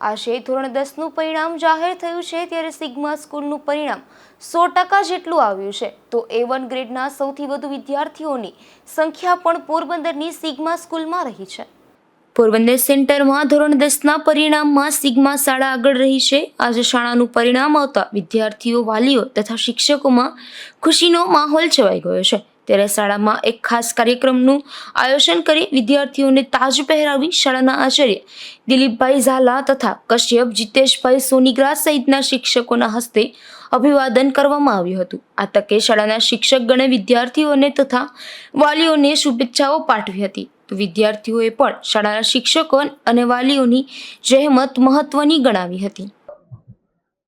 આજે ધોરણ દસનું પરિણામ જાહેર થયું છે ત્યારે સિગ્મા સ્કૂલનું પરિણામ સો ટકા જેટલું આવ્યું છે. તો એ વન ગ્રેડના સૌથી વધુ વિદ્યાર્થીઓની સંખ્યા પણ પોરબંદરની સિગ્મા સ્કૂલમાં રહી છે. પોરબંદર સેન્ટરમાં ધોરણ દસના પરિણામમાં સિગ્મા શાળા આગળ રહી છે. આજે શાળાનું પરિણામ આવતા વિદ્યાર્થીઓ, વાલીઓ તથા શિક્ષકોમાં ખુશીનો માહોલ છવાઈ ગયો છે. ત્યારે શાળામાં એક ખાસ કાર્યક્રમનું આયોજન કરી વિદ્યાર્થીઓને તાજ પહેરાવી શાળાના આચાર્ય દિલીપભાઈ ઝાલા તથા કશ્યપ, જીતેશભાઈ સોનીગ્રા સહિતના શિક્ષકોના હસ્તે અભિવાદન કરવામાં આવ્યું હતું. આ તકે શાળાના શિક્ષકગણે વિદ્યાર્થીઓને તથા વાલીઓને શુભેચ્છાઓ પાઠવી હતી. તો વિદ્યાર્થીઓએ પણ શાળાના શિક્ષકો અને વાલીઓની જહેમત મહત્વની ગણાવી હતી.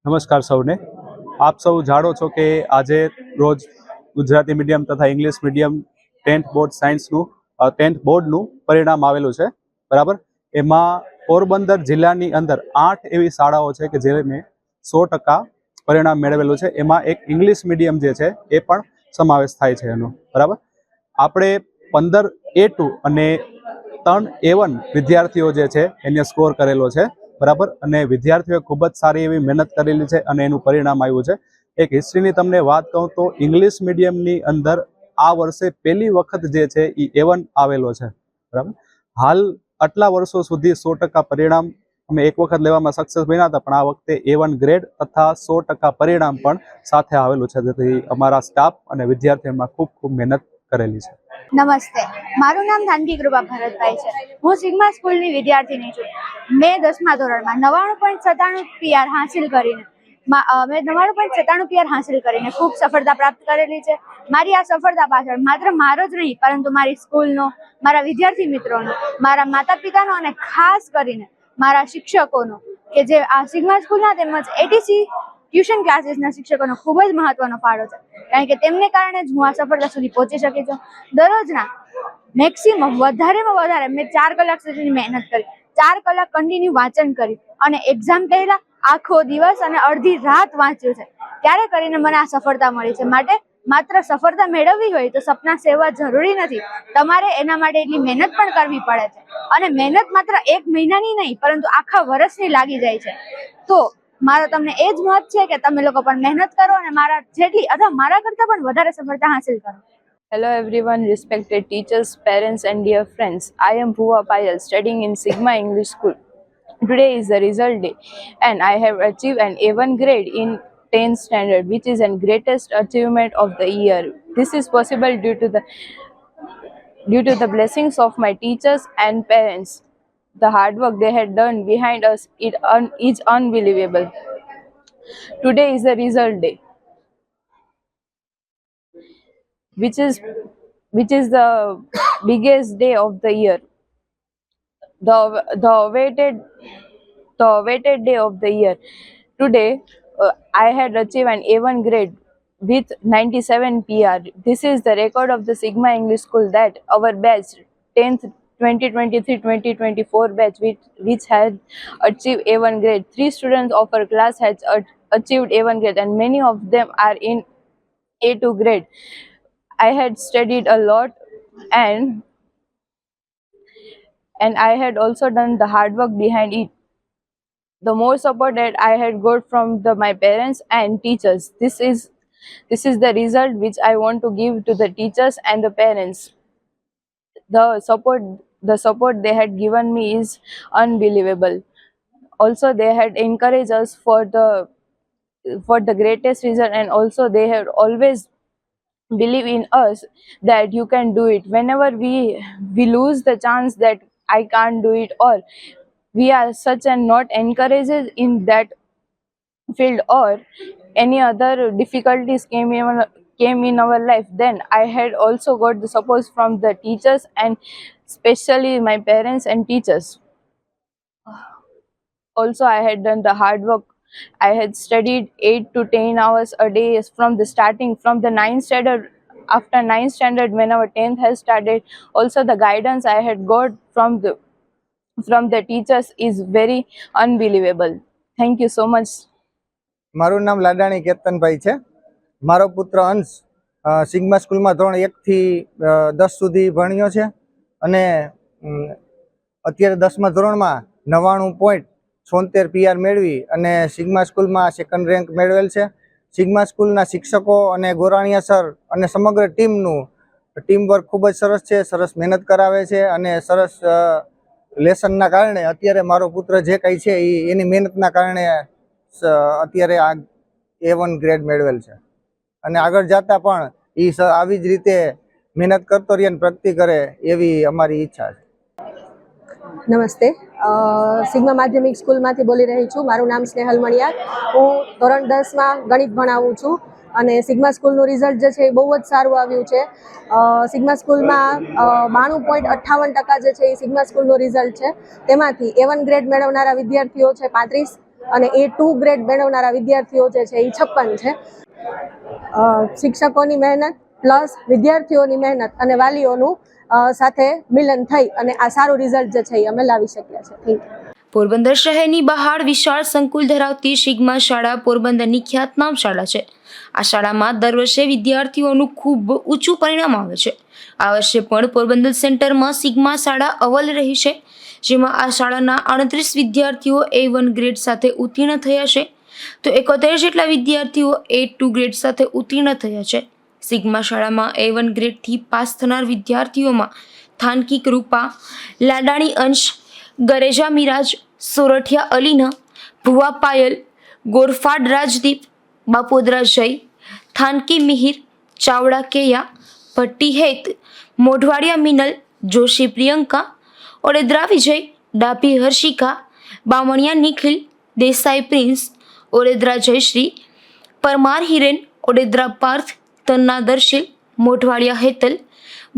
નમસ્કાર સૌને. આપ સૌ જાણો છો કે આજે રોજ ગુજરાતી મીડિયમ તથા ઇંગ્લિશ મીડિયમ ટેન્થ બોર્ડ સાયન્સનું ટેન્થ બોર્ડનું પરિણામ આવેલું છે. બરાબર? એમાં પોરબંદર જિલ્લાની અંદર આઠ એવી શાળાઓ છે કે જેને સો ટકા પરિણામ મેળવેલું છે. એમાં એક ઇંગ્લિશ મીડિયમ જે છે, એ પણ સમાવેશ થાય છે એનો. બરાબર? આપણે પંદર એ ટુ અને ત્રણ એ વિદ્યાર્થીઓ જે છે, એને સ્કોર કરેલો છે. બરાબર? અને વિદ્યાર્થીઓએ ખૂબ જ સારી એવી મહેનત કરેલી છે અને એનું પરિણામ આવ્યું છે. એક હિસ્ટ્રીની તમને વાત કહું તો ઇંગ્લિશ મીડિયમની અંદર આ વર્ષે પહેલી વખત જે છે એ એવન આવેલો છે. બરાબર? હાલ આટલા વર્ષો સુધી સો ટકા પરિણામ અમે એક વખત લેવામાં સક્સેસ બન્યા હતા, પણ આ વખતે એ વન ગ્રેડ તથા સો ટકા પરિણામ પણ સાથે આવેલું છે. જેથી અમારા સ્ટાફ અને વિદ્યાર્થીઓમાં ખૂબ ખૂબ મહેનત કરેલી છે. નમસ્તે. મારું નામ ધાનકી કૃપા ભરતભાઈ છે. હું સિગ્મા સ્કૂલની વિદ્યાર્થીની છું. મેં દસમા ધોરણમાં નવ્વાણું પોઈન્ટ સત્તાણું પીઆર હાંસિલ કરીને મા- નવ્વાણું પોઈન્ટ સત્તાણું પીઆર હાંસિલ કરીને ખૂબ સફળતા પ્રાપ્ત કરેલી છે. મારી આ સફળતા પાછળ માત્ર મારો જ નહીં, પરંતુ મારી સ્કૂલનો, મારા વિદ્યાર્થી મિત્રોનો, મારા માતા પિતાનો અને ખાસ કરીને મારા શિક્ષકોનો, કે જે આ સિગ્મા સ્કૂલના તેમજ એટીસી ટ્યુશન ક્લાસીસના શિક્ષકોનો ખૂબ જ મહત્વનો ફાળો છે. કારણ કે તેમને કારણે જ હું આ સફળતા સુધી પહોંચી શકી છું. દરરોજના મેક્સિમમ, વધારેમાં વધારે મેં ચાર કલાક સુધીની મહેનત કરી, ચાર કલાક કન્ટિન્યુ વાંચન કર્યું અને એક્ઝામ પહેલા આખો દિવસ અને અડધી રાત વાંચ્યું છે. ત્યારે કરીને મને આ સફળતા મળી છે. માટે માત્ર સફળતા મેળવવી હોય તો સપના સેવા જરૂરી નથી. તમારે એના માટે એટલી મહેનત પણ કરવી પડે છે. અને મહેનત માત્ર એક મહિનાની નહીં પરંતુ આખા વર્ષની લાગી જાય છે. તો મારો તમને એ જ મત છે કે તમે લોકો પણ મહેનત કરો અને મારા જેટલી અથવા મારા કરતાં પણ વધારે સફળતા હાંસિલ કરો. Hello everyone, respected teachers, parents and dear friends. I am Bhuva Payal studying in Sigma English School. Today is the result day and I have achieved an A1 grade in 10th standard which is the greatest achievement of the year. This is possible due to the due to the blessings of my teachers and parents. The hard work they had done behind us it un- is unbelievable. Today is the result day. which is which is the biggest day of the year the the awaited the awaited day of the year. Today uh, i had achieved an a1 grade with 97 pr this is the record of the sigma english school that our batch 10th 2023-2024 batch which, which had achieved a1 grade. Three students of our class had achieved a1 grade and many of them are in a2 grade. I had studied a lot and and I had also done the hard work behind it. The more support that I had got from the my parents and teachers. This is this is the result which I want to give to the teachers and the parents. The support the support they had given me is unbelievable. Also they had encouraged us for the for the greatest result and also they had always believe in us that you can do it whenever we we lose the chance that i can't do it or we are such and not encouraged in that field or any other difficulties came in came in our life. Then i had also got the support from the teachers and especially my parents and teachers. Also i had done the hard work. I had studied 8 to 10 hours a day from the starting from the 9th standard after 9th standard whenever 10th has started also the guidance i had got from the from the teachers is very unbelievable thank you so much મારું નામ લાડાણી કેતનભાઈ છે મારો પુત્ર અંશ sigma સ્કૂલમાં ધોરણ એકથી દસ સુધી ભણ્યો છે અને અત્યારે દસમા ધોરણમાં નવ્વાણું પોઈન્ટ છોતેર પીઆર મેળવી અને સિગ્મા સ્કૂલમાં સેકન્ડ રેન્ક મેળવેલ છે સિગ્મા સ્કૂલના શિક્ષકો અને ગોરાણીયા સર અને સમગ્ર ટીમનું ટીમ વર્ક ખૂબ જ સરસ છે, સરસ મહેનત કરાવે છે અને સરસ લેસનના કારણે અત્યારે મારો પુત્ર જે કંઈ છે એ એની મહેનતના કારણે અત્યારે આ એ વન ગ્રેડ મેળવેલ છે. અને આગળ જતા પણ એ આવી જ રીતે મહેનત કરતો રહે અને પ્રગતિ કરે એવી અમારી ઈચ્છા છે. નમસ્તે. સિગ્મા માધ્યમિક સ્કૂલમાંથી બોલી રહી છું. મારું નામ સ્નેહલ મણિયાર. હું ધોરણ દસમાં ગણિત ભણાવું છું અને સિગ્મા સ્કૂલનું રિઝલ્ટ જે છે એ બહુ જ સારું આવ્યું છે. સિગ્મા સ્કૂલમાં બાણું પોઈન્ટ અઠ્ઠાવન ટકા જે છે એ સિગ્મા સ્કૂલનું રિઝલ્ટ છે. તેમાંથી એ વન ગ્રેડ મેળવનારા વિદ્યાર્થીઓ છે પાંત્રીસ અને એ ટુ ગ્રેડ મેળવનારા વિદ્યાર્થીઓ જે છે એ છપ્પન છે. શિક્ષકોની મહેનત પ્લસ વિદ્યાર્થીઓની મહેનત અને વાલીઓનું સાથે મિલન થઈ અને આ સારું રિઝલ્ટ જે છે એ અમે લાવી શક્યા છે. થેન્ક યુ પોરબંદર શહેરની બહાર વિશાળ સંકુલ ધરાવતી શિગ્મા શાળા પોરબંદરની ખ્યાતનામ શાળા છે. આ શાળામાં દર વર્ષે વિદ્યાર્થીઓનું ખૂબ ઊંચું પરિણામ આવે છે. આ વર્ષે પણ પોરબંદર સેન્ટરમાં સિગ્મા શાળા અવલ રહી છે, જેમાં આ શાળાના અડત્રીસ વિદ્યાર્થીઓ એ વન ગ્રેડ સાથે ઉત્તીર્ણ થયા છે. તો એકોતેર જેટલા વિદ્યાર્થીઓ એ ટુ ગ્રેડ સાથે ઉત્તીર્ણ થયા છે. સિગ્મા શાળામાં એ વન ગ્રેડથી પાસ થનાર વિદ્યાર્થીઓમાં થાનકી કૃપા લાડાણી અંશ, ગરેજા મિરાજ, સોરઠિયા અલીના, ભુવા પાયલ, ગોરફાડ રાજદીપ બાપોદરા જય, થાનકી મિહિર, ચાવડા કેયા, ભટ્ટી હેત, મોઢવાડિયા મિનલ, જોશી પ્રિયંકા, ઓડેદરા વિજય, ડાભી હર્ષિકા, બામણિયા નિખિલ, દેસાઈ પ્રિન્સ, ઓડેદરા જયશ્રી, પરમાર હિરેન, ઓડેદરા પાર્થ તન્ના દર્શિલ, મોઢવાડિયા હેતલ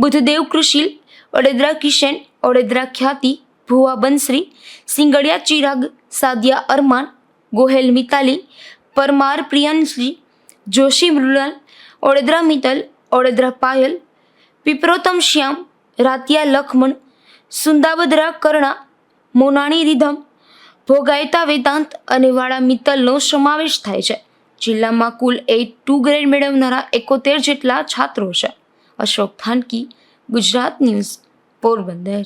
બુધદેવ કૃશિલ ઓડેદરા કિશન ઓડેદરા ખ્યાતિ, ભુવા બંસરી, સિંગડિયા ચિરાગ, સાદિયા અરમાન, ગોહેલ મિતાલી, પરમાર પ્રિયાંશજી, જોશી મૃણાલ ઓડેદરા મિતલ ઓડેદરા પાયલ વિપ્રોતમ શ્યામ, રાતિયા લખમણ, સુંદાબદરા કરણા, મોનાણી રીધમ, ભોગાયતા વેદાંત અને વાળા મિત્તલનો સમાવેશ થાય છે. જિલ્લામાં કુલ એઇટ ટુ ગ્રેડ મેળવનારા એકોતેર જેટલા છાત્રો છે. અશોક થાનકી, ગુજરાત ન્યૂઝ, પોરબંદર.